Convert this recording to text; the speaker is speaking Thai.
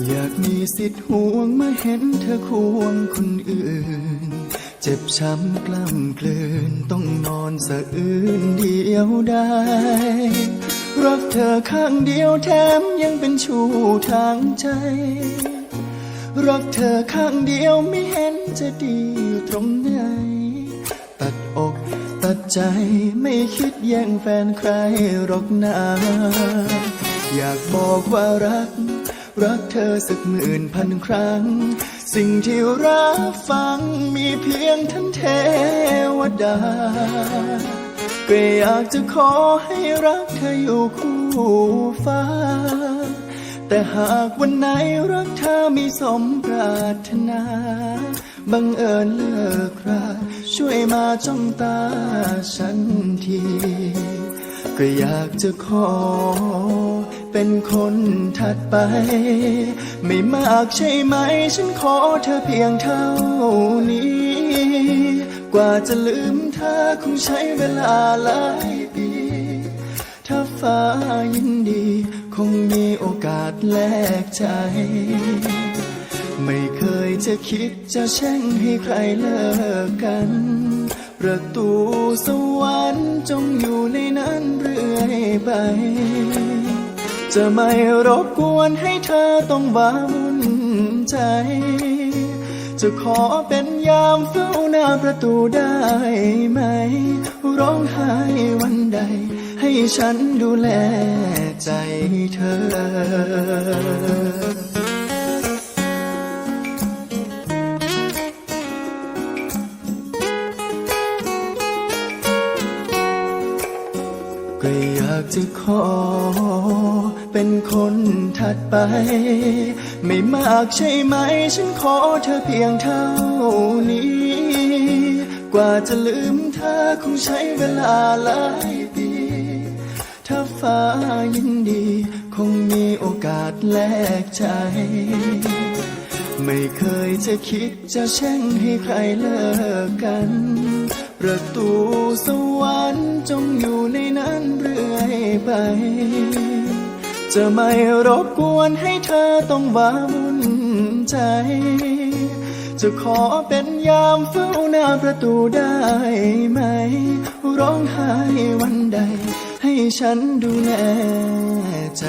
อยากมีสิทธิ์ห่วงเห็นเธอควงคนอื่น เจ็บช้ำกล้ำกลืนต้องนอนสะอื้นเดียวได้รักเธอข้างเดียวแถมยังเป็นชู้ทางใจ รักเธอข้างเดียวไม่เห็นจะดีตรงไหน ตัดอกตัดใจไม่คิดแย่งแฟนใครหรอกนาอยากบอกว่ารัก รักเธอสักหมื่นพันครั้ง สิ่งที่รับฟังมีเพียงท่านเทวดา ก็อยากจะขอให้รักเธออยู่คู่ฟ้า แต่หากวันไหนรักเธอมีสมปรารถนาบังเอิญเลิกราช่วยมาจ้องตาฉันที ก็อยากจะขอ เป็นคนถัดไป ไม่มากใช่ไหม ฉันขอเธอเพียงเท่านี้ กว่าจะลืมเธอคงใช้เวลาหลายปี ถ้าฟ้ายินดี คงมีโอกาสแลกใจ ไม่เคยจะคิดจะแช่งให้ใครเลิกกันประตูสวรรค์จงอยู่ในนั้นเรื่อยไป จะไม่รบกวนให้เธอต้องว้าวุ่นใจ จะขอเป็นยามเฝ้าหน้าประตูได้ไหม ร้องไห้วันใด ให้ฉันดูแลใจเธอก็อยากจะขอ เป็นคนถัดไป ไม่มากใช่ไหม ฉันขอเธอเพียงเท่านี้ กว่าจะลืมเธอคงใช้เวลาหลายปี ถ้าฟ้ายินดี คงมีโอกาสแลกใจ ไม่เคยจะคิดจะแช่งให้ใครเลิกกันประตูสวรรค์จงอยู่ในนั้นเรื่อยไป จะไม่รบกวนให้เธอต้องว้าวุ่นใจ จะขอเป็นยามเฝ้าหน้าประตูได้ไหม ร้องไห้วันใด ให้ฉันดูแลใจ